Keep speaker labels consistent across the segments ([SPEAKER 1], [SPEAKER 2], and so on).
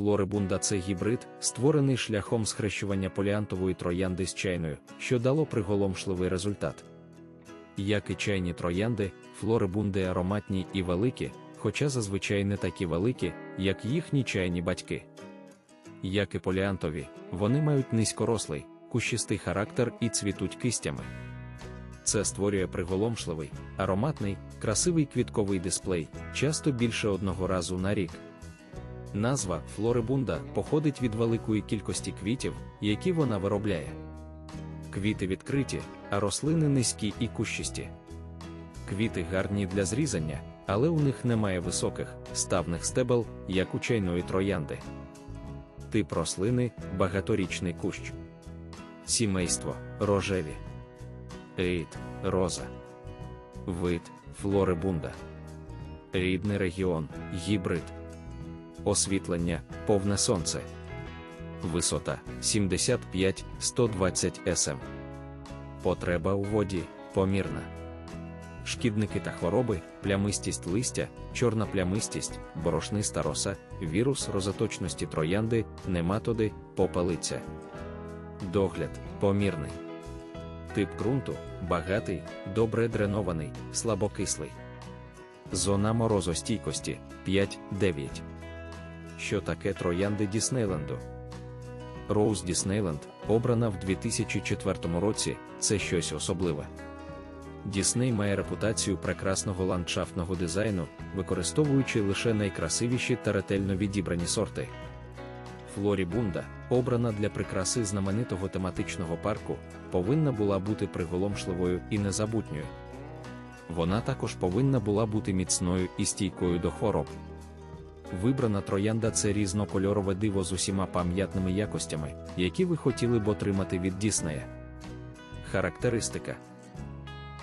[SPEAKER 1] Флорибунда це гібрид, створений шляхом схрещування поліантової троянди з чайною, що дало приголомшливий результат. Як і чайні троянди, флорибунди ароматні і великі, хоча зазвичай не такі великі, як їхні чайні батьки. Як і поліантові, вони мають низькорослий, кущистий характер і цвітуть кистями. Це створює приголомшливий, ароматний, красивий квітковий дисплей, часто більше одного разу на рік. Назва флорибунда походить від великої кількості квітів, які вона виробляє. Квіти відкриті, а рослини низькі і кущисті. Квіти гарні для зрізання, але у них немає високих, ставних стебел, як у чайної троянди. Тип рослини багаторічний кущ. Сімейство рожеві. Рід роза. Вид флорибунда. Рідний регіон гібрид. Освітлення повне сонце. Висота 75-120 см. Потреба у воді помірна. Шкідники та хвороби, плямистість листя, чорна плямистість, борошниста роса, вірус розоточності троянди, нематоди, попелиця. Догляд помірний. Тип ґрунту багатий, добре дренований, слабокислий. Зона морозостійкості 5-9. Що таке троянди Діснейленду? Роуз Діснейленд, обрана в 2004 році, це щось особливе. Дісней має репутацію прекрасного ландшафтного дизайну, використовуючи лише найкрасивіші та ретельно відібрані сорти. Флорібунда, обрана для прикраси знаменитого тематичного парку, повинна була бути приголомшливою і незабутньою. Вона також повинна була бути міцною і стійкою до хвороб. Вибрана троянда це різнокольорове диво з усіма пам'ятними якостями, які ви хотіли б отримати від Діснея. Характеристика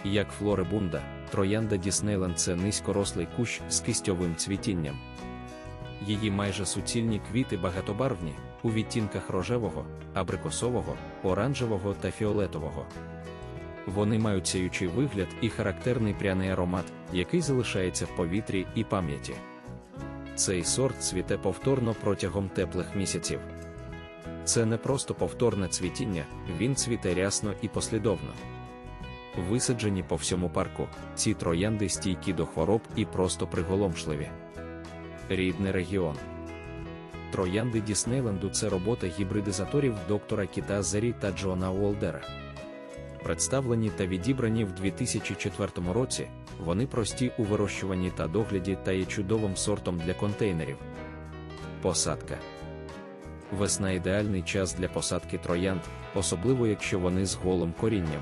[SPEAKER 1] як флорибунда, троянда Діснейленд це низькорослий кущ з кистьовим цвітінням. Її майже суцільні квіти багатобарвні, у відтінках рожевого, абрикосового, оранжевого та фіолетового. Вони мають сяючий вигляд і характерний пряний аромат, який залишається в повітрі і пам'яті. Цей сорт цвіте повторно протягом теплих місяців. Це не просто повторне цвітіння, він цвіте рясно і послідовно. Висаджені по всьому парку, ці троянди стійкі до хвороб і просто приголомшливі. Рідний регіон. Троянди Діснейленду це робота гібридизаторів доктора Кіта Зері та Джона Уолдера. Представлені та відібрані в 2004 році, вони прості у вирощуванні та догляді та є чудовим сортом для контейнерів. Посадка весна ідеальний час для посадки троянд, особливо якщо вони з голим корінням.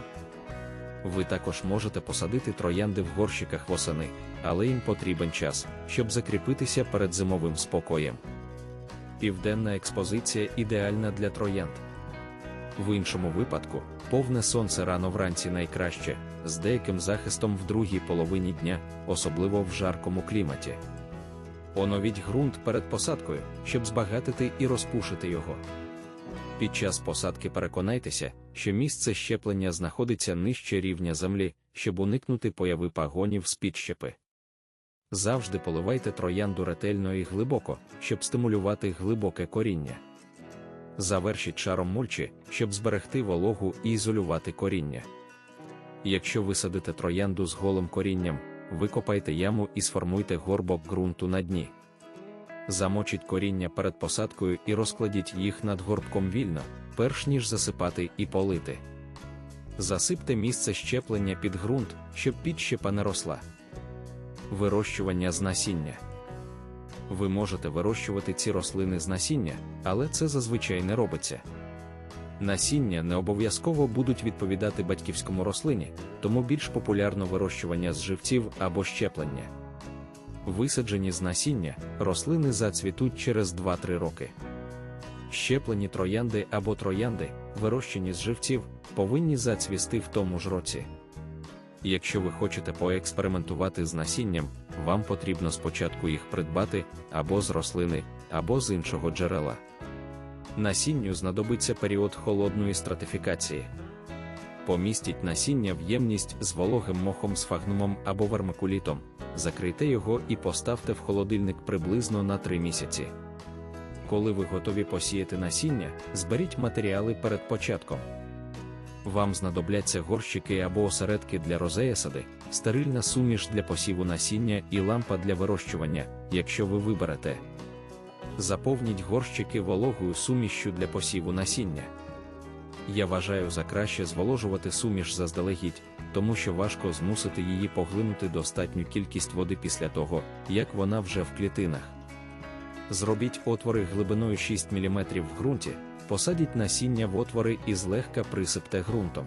[SPEAKER 1] Ви також можете посадити троянди в горщиках восени, але їм потрібен час, щоб закріпитися перед зимовим спокоєм. Південна експозиція ідеальна для троянд. В іншому випадку, повне сонце рано вранці найкраще, з деяким захистом в другій половині дня, особливо в жаркому кліматі. Оновіть ґрунт перед посадкою, щоб збагатити і розпушити його. Під час посадки переконайтеся, що місце щеплення знаходиться нижче рівня землі, щоб уникнути появи пагонів з підщепи. Завжди поливайте троянду ретельно і глибоко, щоб стимулювати глибоке коріння. Завершіть шаром мульчі, щоб зберегти вологу і ізолювати коріння. Якщо висадите троянду з голим корінням, викопайте яму і сформуйте горбок ґрунту на дні. Замочіть коріння перед посадкою і розкладіть їх над горбком вільно, перш ніж засипати і полити. Засипте місце щеплення під ґрунт, щоб підщепа не росла. Вирощування з насіння. Ви можете вирощувати ці рослини з насіння, але це зазвичай не робиться. Насіння не обов'язково будуть відповідати батьківському рослині, тому більш популярно вирощування з живців або щеплення. Висаджені з насіння, рослини зацвітуть через 2-3 роки. Щеплені троянди або троянди, вирощені з живців, повинні зацвісти в тому ж році. Якщо ви хочете поекспериментувати з насінням, вам потрібно спочатку їх придбати або з рослини, або з іншого джерела. Насінню знадобиться період холодної стратифікації. Помістіть насіння в ємність з вологим мохом з фагнумом або вермикулітом, закрийте його і поставте в холодильник приблизно на 3 місяці. Коли ви готові посіяти насіння, зберіть матеріали перед початком. Вам знадобляться горщики або осередки для розеясади, стерильна суміш для посіву насіння і лампа для вирощування, якщо ви виберете. Заповніть горщики вологою сумішшю для посіву насіння. Я вважаю за краще зволожувати суміш заздалегідь, тому що важко змусити її поглинути достатню кількість води після того, як вона вже в клітинах. Зробіть отвори глибиною 6 мм в ґрунті, посадіть насіння в отвори і злегка присипте ґрунтом.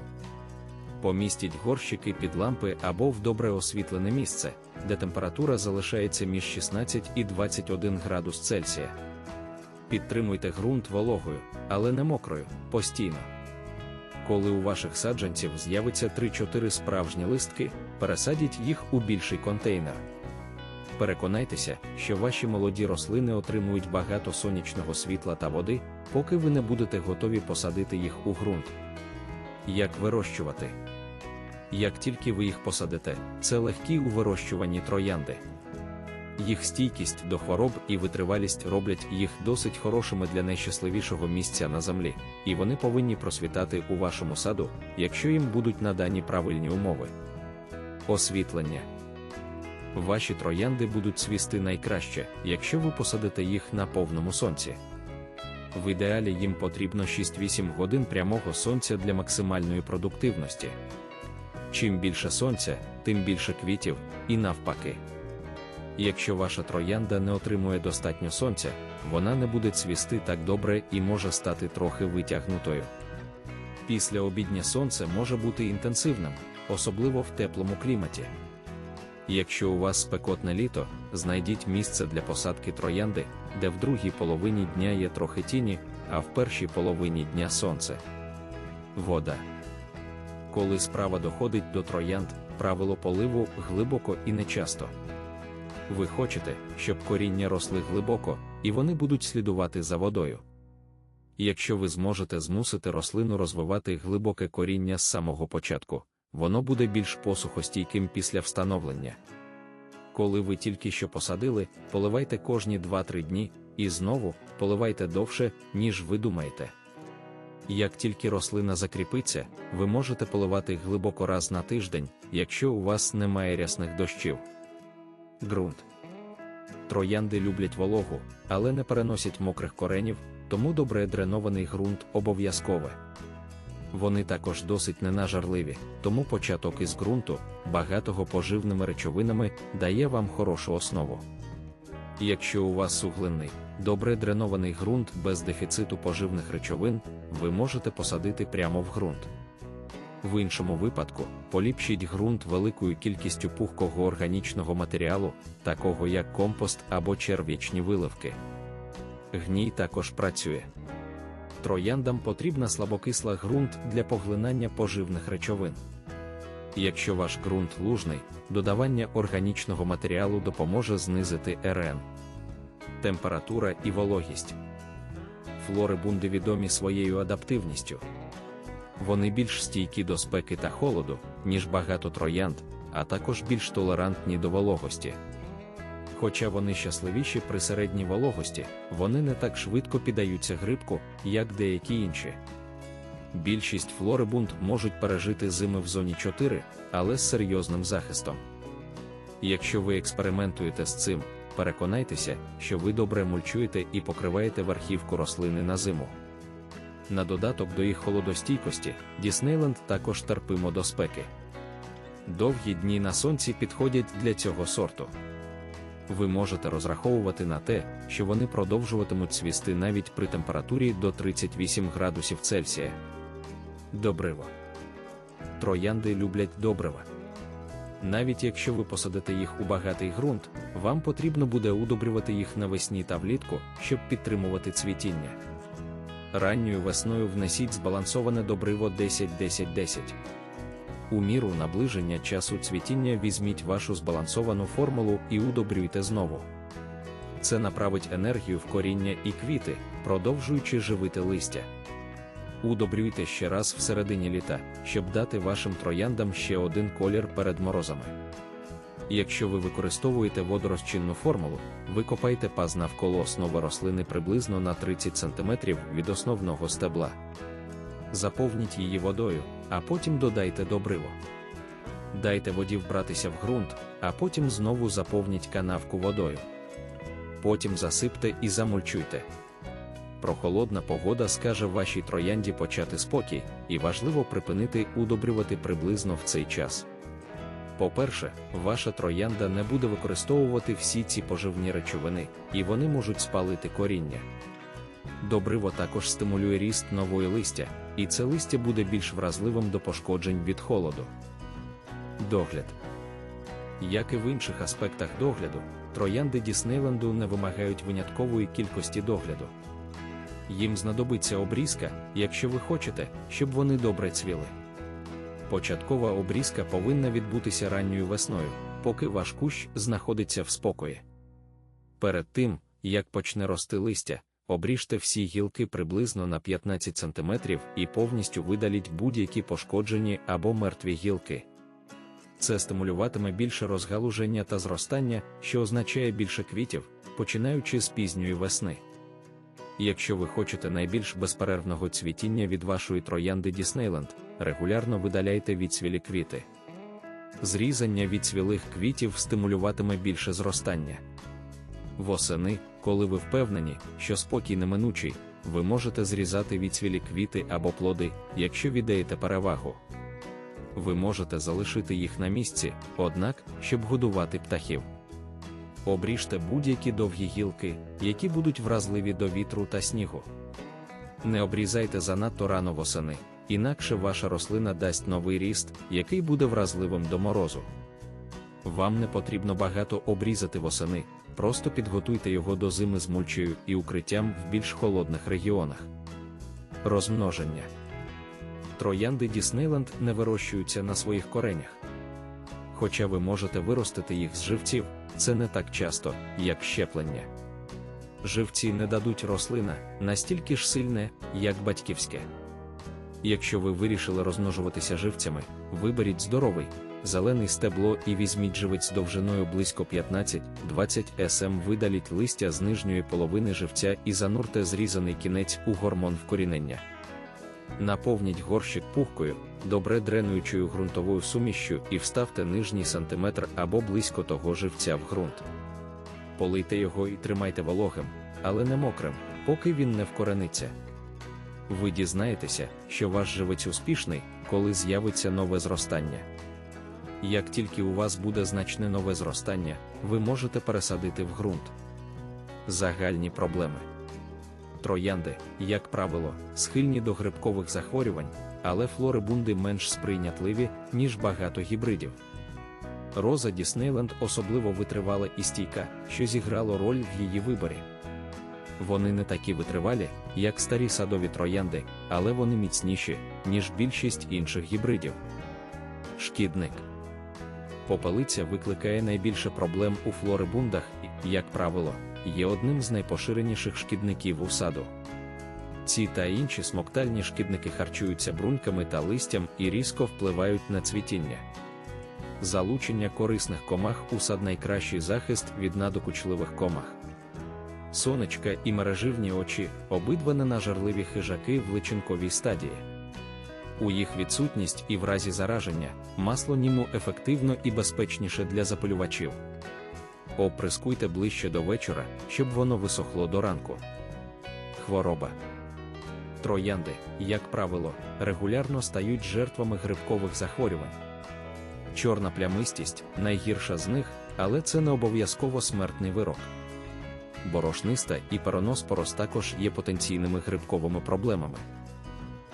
[SPEAKER 1] Помістіть горщики під лампи або в добре освітлене місце, де температура залишається між 16 і 21 градус Цельсія. Підтримуйте ґрунт вологою, але не мокрою, постійно. Коли у ваших саджанців з'явиться 3-4 справжні листки, пересадіть їх у більший контейнер. Переконайтеся, що ваші молоді рослини отримують багато сонячного світла та води, поки ви не будете готові посадити їх у ґрунт. Як вирощувати? Як тільки ви їх посадите, це легкі у вирощуванні троянди. Їх стійкість до хвороб і витривалість роблять їх досить хорошими для найщасливішого місця на землі, і вони повинні просвітати у вашому саду, якщо їм будуть надані правильні умови. Освітлення. Ваші троянди будуть свісти найкраще, якщо ви посадите їх на повному сонці. В ідеалі їм потрібно 6-8 годин прямого сонця для максимальної продуктивності. Чим більше сонця, тим більше квітів, і навпаки. Якщо ваша троянда не отримує достатньо сонця, вона не буде цвісти так добре і може стати трохи витягнутою. Після обіднє сонце може бути інтенсивним, особливо в теплому кліматі. Якщо у вас спекотне літо, знайдіть місце для посадки троянди, де в другій половині дня є трохи тіні, а в першій половині дня сонце. Вода. Коли справа доходить до троянд, правило поливу глибоко і нечасто. Ви хочете, щоб коріння росли глибоко, і вони будуть слідувати за водою. Якщо ви зможете змусити рослину розвивати глибоке коріння з самого початку, воно буде більш посухостійким після встановлення. Коли ви тільки що посадили, поливайте кожні 2-3 дні, і знову поливайте довше, ніж ви думаєте. Як тільки рослина закріпиться, ви можете поливати глибоко раз на тиждень, якщо у вас немає рясних дощів. Ґрунт. Троянди люблять вологу, але не переносять мокрих коренів, тому добре дренований ґрунт обов'язкове. Вони також досить ненажарливі, тому початок із ґрунту, багатого поживними речовинами, дає вам хорошу основу. Якщо у вас суглинний, добре дренований ґрунт без дефіциту поживних речовин, ви можете посадити прямо в ґрунт. В іншому випадку, поліпшіть ґрунт великою кількістю пухкого органічного матеріалу, такого як компост або черв'ячні виливки. Гній також працює. Трояндам потрібна слабокисла ґрунт для поглинання поживних речовин. Якщо ваш ґрунт лужний, додавання органічного матеріалу допоможе знизити РН. Температура і вологість. Флорибунди відомі своєю адаптивністю. Вони більш стійкі до спеки та холоду, ніж багато троянд, а також більш толерантні до вологості. Хоча вони щасливіші при середній вологості, вони не так швидко піддаються грибку, як деякі інші. Більшість флорибунд можуть пережити зими в зоні 4, але з серйозним захистом. Якщо ви експериментуєте з цим, переконайтеся, що ви добре мульчуєте і покриваєте верхівку рослини на зиму. На додаток до їх холодостійкості, Діснейленд також терпимо до спеки. Довгі дні на сонці підходять для цього сорту. Ви можете розраховувати на те, що вони продовжуватимуть цвісти навіть при температурі до 38 градусів Цельсія. Добриво. Троянди люблять добрива. Навіть якщо ви посадите їх у багатий ґрунт, вам потрібно буде удобрювати їх навесні та влітку, щоб підтримувати цвітіння. Ранньою весною внесіть збалансоване добриво 10-10-10. У міру наближення часу цвітіння візьміть вашу збалансовану формулу і удобрюйте знову. Це направить енергію в коріння і квіти, продовжуючи живити листя. Удобрюйте ще раз всередині літа, щоб дати вашим трояндам ще один колір перед морозами. Якщо ви використовуєте водорозчинну формулу, викопайте паз навколо основи рослини приблизно на 30 см від основного стебла. Заповніть її водою, а потім додайте добриво. Дайте воді вбратися в ґрунт, а потім знову заповніть канавку водою. Потім засипте і замульчуйте. Прохолодна погода скаже вашій троянді почати спокій, і важливо припинити удобрювати приблизно в цей час. По-перше, ваша троянда не буде використовувати всі ці поживні речовини, і вони можуть спалити коріння. Добриво також стимулює ріст нової листя, і це листя буде більш вразливим до пошкоджень від холоду. Догляд. Як і в інших аспектах догляду, троянди Діснейленду не вимагають виняткової кількості догляду. Їм знадобиться обрізка, якщо ви хочете, щоб вони добре цвіли. Початкова обрізка повинна відбутися ранньою весною, поки ваш кущ знаходиться в спокої. Перед тим, як почне рости листя, обріжте всі гілки приблизно на 15 см і повністю видаліть будь-які пошкоджені або мертві гілки. Це стимулюватиме більше розгалуження та зростання, що означає більше квітів, починаючи з пізньої весни. Якщо ви хочете найбільш безперервного цвітіння від вашої троянди Діснейленд, регулярно видаляйте відцвілі квіти. Зрізання відцвілих квітів стимулюватиме більше зростання. Восени, коли ви впевнені, що спокій неминучий, ви можете зрізати відцвілі квіти або плоди, якщо віддаєте перевагу. Ви можете залишити їх на місці, однак, щоб годувати птахів. Обріжте будь-які довгі гілки, які будуть вразливі до вітру та снігу. Не обрізайте занадто рано восени, інакше ваша рослина дасть новий ріст, який буде вразливим до морозу. Вам не потрібно багато обрізати восени, просто підготуйте його до зими з мульчею і укриттям в більш холодних регіонах. Розмноження Троянди Діснейленд не вирощуються на своїх коренях. Хоча ви можете виростити їх з живців, це не так часто, як щеплення. Живці не дадуть рослина настільки ж сильне, як батьківське. Якщо ви вирішили розмножуватися живцями, виберіть здоровий, зелений стебло і візьміть живець довжиною близько 15-20 см, видаліть листя з нижньої половини живця і занурте зрізаний кінець у гормон вкорінення. Наповніть горщик пухкою, добре дренуючою ґрунтовою сумішшю і вставте нижній сантиметр або близько того живця в ґрунт. Полийте його і тримайте вологим, але не мокрим, поки він не вкорениться. Ви дізнаєтеся, що ваш живець успішний, коли з'явиться нове зростання. Як тільки у вас буде значне нове зростання, ви можете пересадити в ґрунт. Загальні проблеми. Троянди, як правило, схильні до грибкових захворювань, але флорибунди менш сприйнятливі, ніж багато гібридів. Роза Діснейленд особливо витривала і стійка, що зіграло роль в її виборі. Вони не такі витривалі, як старі садові троянди, але вони міцніші, ніж більшість інших гібридів. Шкідник Попелиця викликає найбільше проблем у флорибундах і, як правило, є одним з найпоширеніших шкідників у саду. Ці та інші смоктальні шкідники харчуються бруньками та листям і різко впливають на цвітіння. Залучення корисних комах у сад найкращий захист від надокучливих комах. Сонечка і мереживні очі обидва ненажарливі хижаки в личинковій стадії. У їх відсутність і в разі зараження масло німу ефективно і безпечніше для запалювачів. Оприскуйте ближче до вечора, щоб воно висохло до ранку. Хвороба. Троянди, як правило, регулярно стають жертвами грибкових захворювань. Чорна плямистість найгірша з них, але це не обов'язково смертний вирок. Борошниста і пароноспорос також є потенційними грибковими проблемами.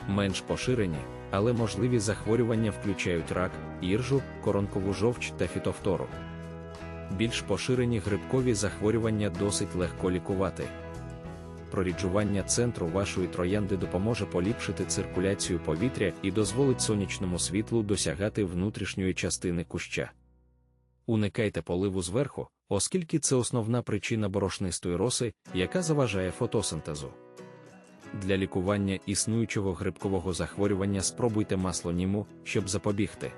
[SPEAKER 1] Менш поширені, але можливі захворювання включають рак, іржу, коронкову жовч та фітофтору. Більш поширені грибкові захворювання досить легко лікувати. Проріджування центру вашої троянди допоможе поліпшити циркуляцію повітря і дозволить сонячному світлу досягати внутрішньої частини куща. Уникайте поливу зверху, оскільки це основна причина борошнистої роси, яка заважає фотосинтезу. Для лікування існуючого грибкового захворювання спробуйте масло німу, щоб запобігти.